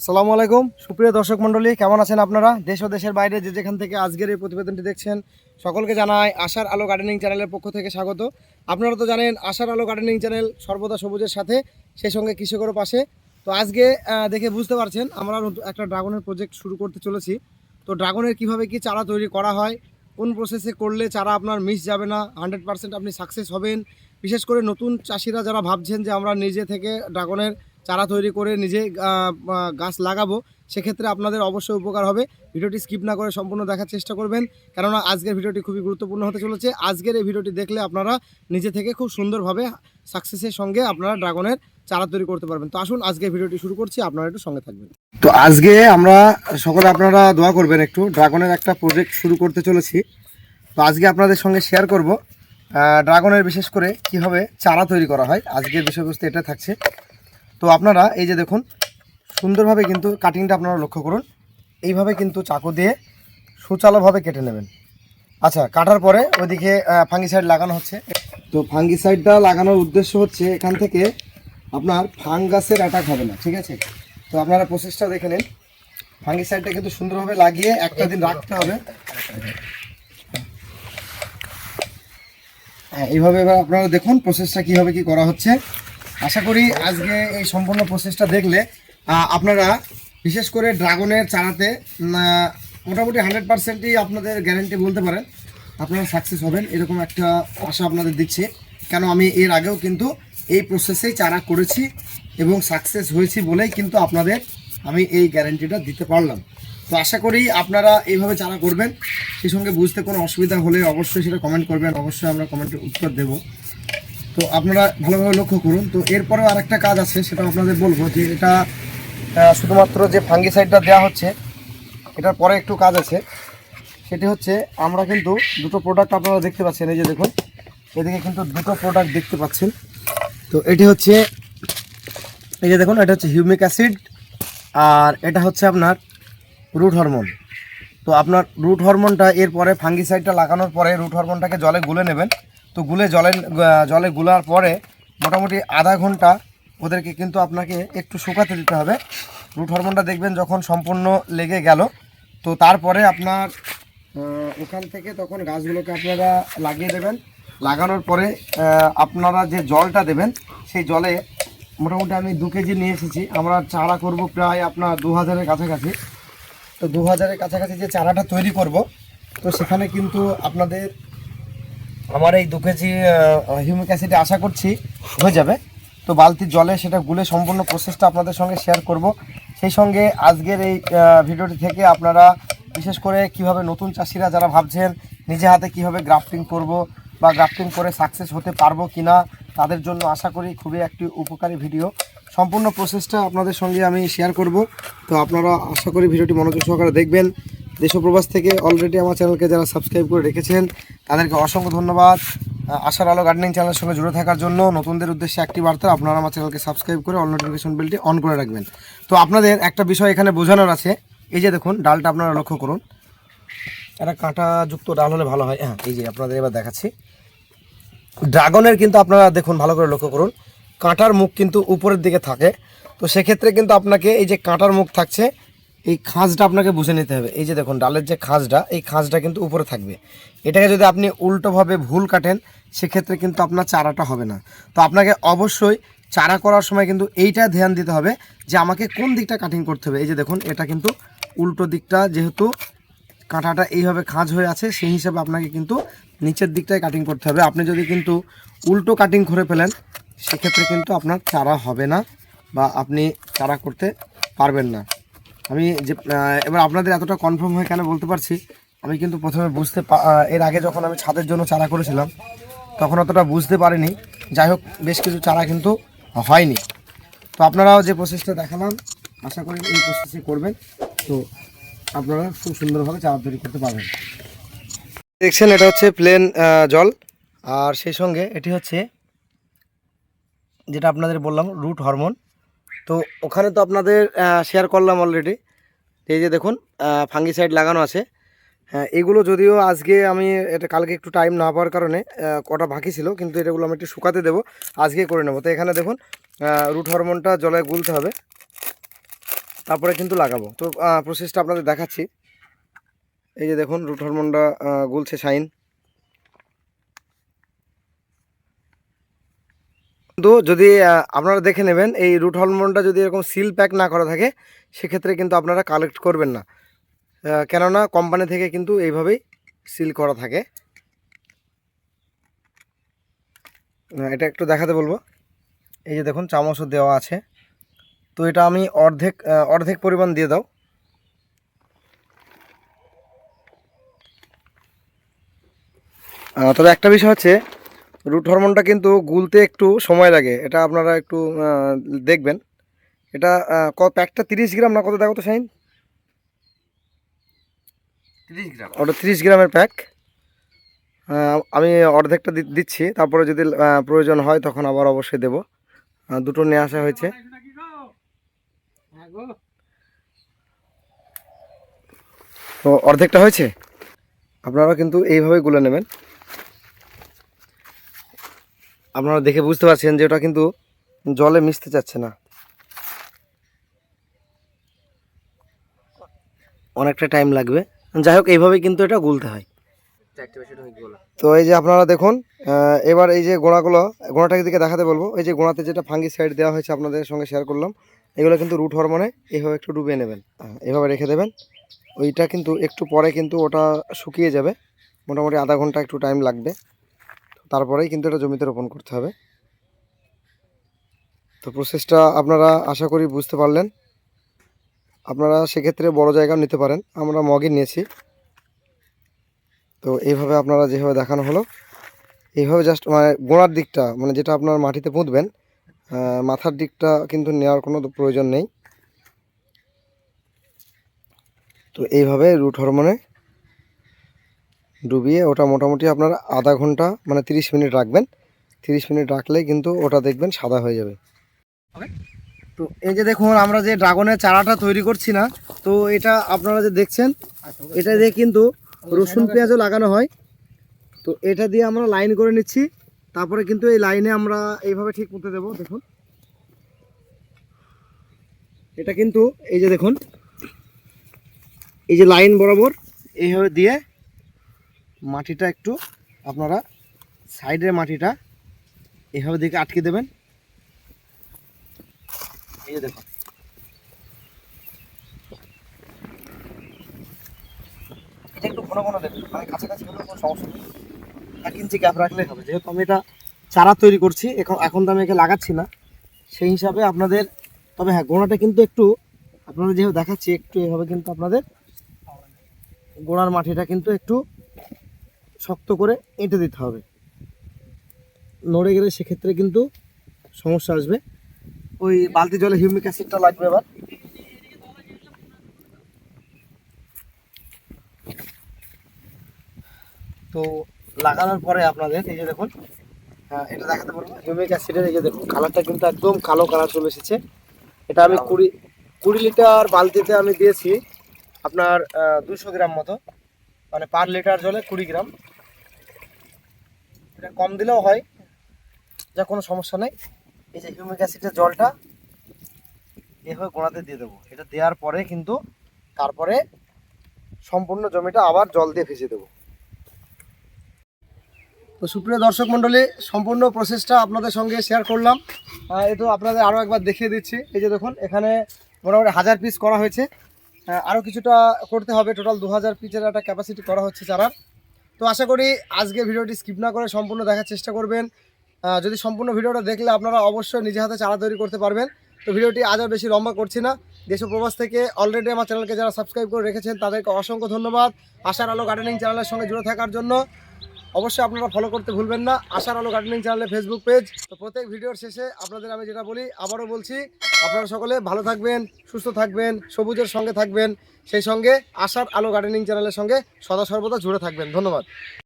সালামু আলাইকুম। সুপ্রিয় দর্শক মণ্ডলী, কেমন আছেন আপনারা? দেশ ও দেশের বাইরে যে যেখান থেকে আজকের এই প্রতিবেদনটি দেখছেন, সকলকে জানাই আশার আলো গার্ডেনিং চ্যানেলের পক্ষ থেকে স্বাগত। আপনারা তো জানেন, আশার আলো গার্ডেনিং চ্যানেল সর্বদা সবুজের সাথে, সেই সঙ্গে কৃষকেরও পাশে। তো আজকে দেখে বুঝতে পারছেন, আমরা একটা ড্রাগনের প্রজেক্ট শুরু করতে চলেছি। তো ড্রাগনের কীভাবে কি চারা তৈরি করা হয়, কোন প্রসেসে করলে চারা আপনার মিস যাবে না হান্ড্রেড আপনি সাকসেস হবেন। বিশেষ করে নতুন চাষিরা যারা ভাবছেন যে আমরা নিজে থেকে ড্রাগনের চারা তৈরি করে নিজে গাছ লাগাবো, সেক্ষেত্রে আপনাদের অবশ্যই উপকার হবে। ভিডিওটি স্কিপ না করে সম্পূর্ণ দেখার চেষ্টা করবেন, কেননা আজকের ভিডিওটি খুবই গুরুত্বপূর্ণ হতে চলেছে। আজকের এই ভিডিওটি দেখলে আপনারা নিজে থেকে খুব সুন্দরভাবে সাকসেসের সঙ্গে আপনারা ড্রাগনের চারা তৈরি করতে পারবেন। তো আসুন, আজকের ভিডিওটি শুরু করছি, আপনারা একটু সঙ্গে থাকবেন। তো আজকে আমরা সকলে আপনারা দোয়া করবেন একটু, ড্রাগনের একটা প্রজেক্ট শুরু করতে চলেছি। তো আজকে আপনাদের সঙ্গে শেয়ার করব ড্রাগনের বিশেষ করে কীভাবে চারা তৈরি করা হয়। আজকের বিষয়বস্তু এটা থাকছে। তো আপনারা এই যে দেখুন, সুন্দরভাবে কিন্তু কাটিংটা আপনারা লক্ষ্য করুন। এইভাবে কিন্তু চাকু দিয়ে সুচালোভাবে কেটে নেবেন। আচ্ছা কাটার পরে ওইদিকে ফাঙ্গিসাইড লাগানো হচ্ছে। তো ফাঙ্গিসাইডটা লাগানোর উদ্দেশ্য হচ্ছে এখান থেকে আপনার ফাঙ্গাসের অ্যাটাক হবে না, ঠিক আছে? তো আপনারা প্রসেসটা দেখে নিন। ফাঙ্গিসাইডটা কিন্তু সুন্দরভাবে লাগিয়ে একটা দিন রাখতে হবে। হ্যাঁ এইভাবে এবার আপনারা দেখুন প্রসেসটা কীভাবে কি করা হচ্ছে। আশা করি আজকে এই সম্পূর্ণ প্রসেসটা দেখলে আপনারা বিশেষ করে ড্রাগনের চারাতে মোটামুটি হান্ড্রেড পার্সেন্টই আপনাদের গ্যারেন্টি বলতে পারেন, আপনারা সাকসেস হবেন, এরকম একটা আশা আপনাদের দিচ্ছি। কেন আমি এর আগেও কিন্তু এই প্রসেসেই চারা করেছি এবং সাকসেস হয়েছি বলেই কিন্তু আপনাদের আমি এই গ্যারেন্টিটা দিতে পারলাম। তো আশা করি আপনারা এইভাবে চারা করবেন, সেই সঙ্গে বুঝতে কোনো অসুবিধা হলে অবশ্যই সেটা কমেন্ট করবেন, অবশ্যই আমরা কমেন্টের উত্তর দেবো। তো আপনারা ভালোভাবে লক্ষ্য করুন। তো এরপরেও আরেকটা কাজ আছে, সেটা আপনাদের বলব যে এটা শুধুমাত্র যে ফাঙ্গিসাইডটা দেওয়া হচ্ছে, এটার পরে একটু কাজ আছে। সেটি হচ্ছে, আমরা কিন্তু দুটো প্রোডাক্ট আপনারা দেখতে পাচ্ছেন, এই যে দেখুন, এদিকে কিন্তু দুটো প্রোডাক্ট দেখতে পাচ্ছেন। তো এটি হচ্ছে, এই যে দেখুন, এটা হচ্ছে হিউমিক অ্যাসিড আর এটা হচ্ছে আপনার রুট হরমোন তো আপনার রুট হরমোনটা এরপরে ফাঙ্গিসাইডটা লাগানোর পরে রুট হরমোনটাকে জলে গুলে নেবেন। তো গুলে জলে জলে গুলার পরে মোটামুটি আধা ঘণ্টা ওদেরকে কিন্তু আপনাকে একটু শুকাতে দিতে হবে। রুট হরমোনটা দেখবেন যখন সম্পূর্ণ লেগে গেল। তো তারপরে আপনার ওখান থেকে তখন গাছগুলোকে আপনারা লাগিয়ে দেবেন। লাগানোর পরে আপনারা যে জলটা দেবেন, সেই জলে মোটামুটি আমি দু কেজি নিয়ে এসেছি। আমরা চারা করব প্রায় আপনার দু হাজারের কাছাকাছি। তো দু হাজারের কাছাকাছি যে চারাটা তৈরি করব, তো সেখানে কিন্তু আপনাদের আমার এই দু কেজি হিউমিক অ্যাসিডে আশা করছি হয়ে যাবে। তো বালতির জলে সেটা গুলে সম্পূর্ণ প্রসেসটা আপনাদের সঙ্গে শেয়ার করব। সেই সঙ্গে আজকের এই ভিডিওটি থেকে আপনারা বিশেষ করে কীভাবে নতুন চাষিরা যারা ভাবছেন, নিজে হাতে কীভাবে গ্রাফটিং করব বা গ্রাফটিং করে সাকসেস হতে পারব কিনা, তাদের জন্য আশা করি খুবই একটি উপকারী ভিডিও। সম্পূর্ণ প্রসেসটা আপনাদের সঙ্গে আমি শেয়ার করব। তো আপনারা আশা করি ভিডিওটি মনোযোগ সহকারে দেখবেন। দেশ ও প্রবাস থেকে অলরেডি আমার চ্যানেলকে যারা সাবস্ক্রাইব করে রেখেছেন, তাদেরকে অসংখ্য ধন্যবাদ। আশার আলো গার্ডেনিং চ্যানেলের সঙ্গে জুড়ে থাকার জন্য নতুনদের উদ্দেশ্যে একটি বার্তা, আপনারা আমার চ্যানেলকে সাবস্ক্রাইব করে অল নোটিফিকেশন বেলটি অন করে রাখবেন। তো আপনাদের একটা বিষয় এখানে বোঝানোর আছে। এই যে দেখুন, ডালটা আপনারা লক্ষ্য করুন। একটা কাঁটাযুক্ত ডাল হলে ভালো হয়। হ্যাঁ এই যে আপনাদের এবার দেখাচ্ছি। ড্রাগনের কিন্তু আপনারা দেখুন, ভালো করে লক্ষ্য করুন। কাঁটার মুখ কিন্তু উপরের দিকে থাকে। তো সেক্ষেত্রে কিন্তু আপনাকে এই যে কাঁটার মুখ থাকছে এই খাঁজটা আপনাকে বুঝে নিতে হবে। এই যে দেখুন, ডালের যে খাঁজটা, এই খাঁজটা কিন্তু উপরে থাকবে। এটাকে যদি আপনি উল্টোভাবে ভুল কাটেন, সেক্ষেত্রে কিন্তু আপনার চারাটা হবে না। তো আপনাকে অবশ্যই চারা করার সময় কিন্তু এইটা ধ্যান দিতে হবে যে আমাকে কোন দিকটা কাটিং করতে হবে। এই যে দেখুন, এটা কিন্তু উল্টো দিকটা যেহেতু কাঁটাটা এইভাবে খাঁজ হয়ে আছে, সেই হিসাবে আপনাকে কিন্তু নিচের দিকটায় কাটিং করতে হবে। আপনি যদি কিন্তু উল্টো কাটিং করে ফেলেন, সেক্ষেত্রে কিন্তু আপনার চারা হবে না বা আপনি চারা করতে পারবেন না। আমি যে এবার আপনাদের এতটা কনফার্ম হয়ে কেন বলতে পারছি, আমি কিন্তু প্রথমে বুঝতে এর আগে যখন আমি ছাদের জন্য চারা করেছিলাম, তখন অতটা বুঝতে পারিনি। যাই হোক, বেশ কিছু চারা কিন্তু হয়নি। তো আপনারাও যে প্রসেসটা দেখালাম, আশা করি এই প্রসেসে করবেন। তো আপনারা খুব সুন্দরভাবে চারা তৈরি করতে পারবেন। দেখছেন, এটা হচ্ছে প্লেন জল। আর সেই সঙ্গে এটি হচ্ছে, যেটা আপনাদের বললাম রুট হরমোন তো ওখানে তো আপনাদের শেয়ার করলাম অলরেডি এই যে দেখুন ফাঙ্গিসাইড লাগানো আছে। হ্যাঁ এগুলো যদিও আজকে আমি, এটা কালকে একটু টাইম না পাওয়ার কারণে কটা বাকি ছিল, কিন্তু এটাগুলো আমি একটু শুকাতে দেবো, আজকে করে নেব। তো এখানে দেখুন রুট হরমোনটা জলে গুলতে হবে। তারপরে কিন্তু লাগাবো। তো প্রসেসটা আপনাদের দেখাচ্ছি। এই যে দেখুন রুট হরমোনটা গুলছে শাইন কিন্তু যদি আপনারা দেখে নেবেন, এই রুট হরমোনটা যদি এরকম সিল প্যাক না করা থাকে, সেক্ষেত্রে কিন্তু আপনারা কালেক্ট করবেন না। কেননা কোম্পানি থেকে কিন্তু এইভাবেই সিল করা থাকে। এটা একটু দেখাতে বলব। এই যে দেখুন, চামচও দেওয়া আছে। তো এটা আমি অর্ধেক অর্ধেক পরিমাণ দিয়ে দাও। তবে একটা বিষয় হচ্ছে রুট হরমোনটা কিন্তু গুলতে একটু সময় লাগে। এটা আপনারা একটু দেখবেন। এটা প্যাকটা তিরিশ গ্রাম না কত দেখো তো সাইন তিরিশ গ্রাম। ওটা তিরিশ গ্রামের প্যাক। আমি অর্ধেকটা দি- দিচ্ছি। তারপরে যদি প্রয়োজন হয় তখন আবার অবশ্যই দেবো। দুটো নিয়ে আসা হয়েছে। তো অর্ধেকটা হয়েছে? আপনারা কিন্তু এইভাবে গুলে নেবেন। আপনারা দেখে বুঝতে পারছেন যে ওটা কিন্তু জলে মিশতে চাচ্ছে না। অনেকটা টাইম লাগবে। যাই হোক এইভাবে কিন্তু এটা গুলতে হয়। তো এই যে আপনারা দেখুন এবার এই যে গোড়াগুলো, গোড়াটাকে দিকে দেখাতে বলব। এই যে গোড়াতে যেটা ফাঙ্গি সাইড দেওয়া হয়েছে আপনাদের সঙ্গে শেয়ার করলাম, এগুলো কিন্তু রুট হরমোনে এইভাবে একটু ডুবিয়ে নেবেন। এভাবে রেখে দেবেন। ওইটা কিন্তু একটু পরে কিন্তু ওটা শুকিয়ে যাবে। মোটামুটি আধা ঘণ্টা একটু টাইম লাগবে। তারপরেই কিন্তু এটা জমিতে রোপণ করতে হবে। তো প্রসেসটা আপনারা আশা করি বুঝতে পারলেন। আপনারা সেক্ষেত্রে বড় জায়গাও নিতে পারেন। আমরা মগে নিয়েছি। তো এইভাবে আপনারা যেভাবে দেখানো হলো, এইভাবে জাস্ট মানে গোড়ার দিকটা মানে যেটা আপনার মাটিতে পুঁতবেন মাথার দিকটা কিন্তু নেওয়ার কোনো প্রয়োজন নেই। তো এইভাবে রুট হরমোনে ডুবিয়ে ওটা মোটামুটি আপনার আধা ঘণ্টা মানে তিরিশ মিনিট রাখবেন। তিরিশ মিনিট রাখলে কিন্তু ওটা দেখবেন সাদা হয়ে যাবে। তো এই যে দেখুন, আমরা যে ড্রাগনের চারাটা তৈরি করছি না, তো এটা আপনারা যে দেখছেন, এটা দিয়ে কিন্তু রসুন পেঁয়াজও লাগানো হয়। তো এটা দিয়ে আমরা লাইন করে নিচ্ছি। তারপরে কিন্তু এই লাইনে আমরা এইভাবে ঠিক মতো দেবো, দেখুন। এটা কিন্তু এই যে দেখুন, এই যে লাইন বরাবর এইভাবে দিয়ে মাটিটা একটু আপনারা সাইডের মাটিটা এভাবে দিকে আটকে দেবেন। এই যে দেখুন। এটা একটু ঘন ঘন দেবেন মানে কাছাকাছি সমস্যা এক ইঞ্চি গ্যাপ রাখলেই হবে। যেহেতু আমি এটা চারা তৈরি করছি, এখন এখন তো আমি একে লাগাচ্ছি না। সেই হিসাবে আপনাদের, তবে হ্যাঁ গোড়াটা কিন্তু একটু আপনাদের যেহেতু দেখাচ্ছি, একটু এভাবে কিন্তু আপনাদের গোড়ার মাটিটা কিন্তু একটু শক্ত করে এঁটে দিতে হবে। নড়ে গেলে সেক্ষেত্রে কিন্তু সমস্যা আসবে। ওই বালতি জলে হিউমিক অ্যাসিডটা লাগবে এবার। তো লাগানোর পরে আপনাদের, এই যে দেখুন হ্যাঁ এটা দেখাতে পারব হিউমিক অ্যাসিডের এই যে দেখুন, কালারটা কিন্তু একদম কালো কালার চলে এসেছে। এটা আমি কুড়ি কুড়ি লিটার বালতিতে আমি দিয়েছি আপনার দুশো গ্রাম মতো। মানে পার লিটার জলে কুড়ি গ্রাম। এটা কম দিলেও হয়, যা কোনো সমস্যা নেই। এই যে হিউমিক অ্যাসিডের জলটা এভাবে গোড়াতে দিয়ে দেবো। এটা দেওয়ার পরে কিন্তু তারপরে সম্পূর্ণ জমিটা আবার জল দিয়ে ভেজে দেবো। তো সুপ্রিয় দর্শক মণ্ডলী, সম্পূর্ণ প্রসেসটা আপনাদের সঙ্গে শেয়ার করলাম। এ তো আপনাদের আরও একবার দেখিয়ে দিচ্ছি। এই যে দেখুন, এখানে মোটামুটি হাজার পিস করা হয়েছে। আরও কিছুটা করতে হবে। টোটাল দু হাজার পিসের একটা ক্যাপাসিটি করা হচ্ছে চারার। তো আশা করি আজকে ভিডিওটি স্কিপ না করে সম্পূর্ণ দেখার চেষ্টা করবেন। যদি সম্পূর্ণ ভিডিওটা দেখলে আপনারা অবশ্যই নিজে হাতে চারা তৈরি করতে পারবেন। তো ভিডিওটি আজ আর বেশি লম্বা করছি না। দেশ প্রবাস থেকে অলরেডি আমার চ্যানেলকে যারা সাবস্ক্রাইব করে রেখেছেন, তাদেরকে অসংখ্য ধন্যবাদ। আশার আলো গার্ডেনিং চ্যানেলের সঙ্গে জুড়ে থাকার জন্য। অবশ্যই আপনারা ফলো করতে ভুলবেন না। আশার আলো গার্ডেনিং চ্যানেলের ফেসবুক পেজ তো প্রত্যেক ভিডিওর শেষে আপনাদের আমি যেটা বলি, আবারও বলছি, আপনারা সকলে ভালো থাকবেন, সুস্থ থাকবেন, সবুজের সঙ্গে থাকবেন। সেই সঙ্গে আশার আলো গার্ডেনিং চ্যানেলের সঙ্গে সদা সর্বদা জুড়ে থাকবেন। ধন্যবাদ।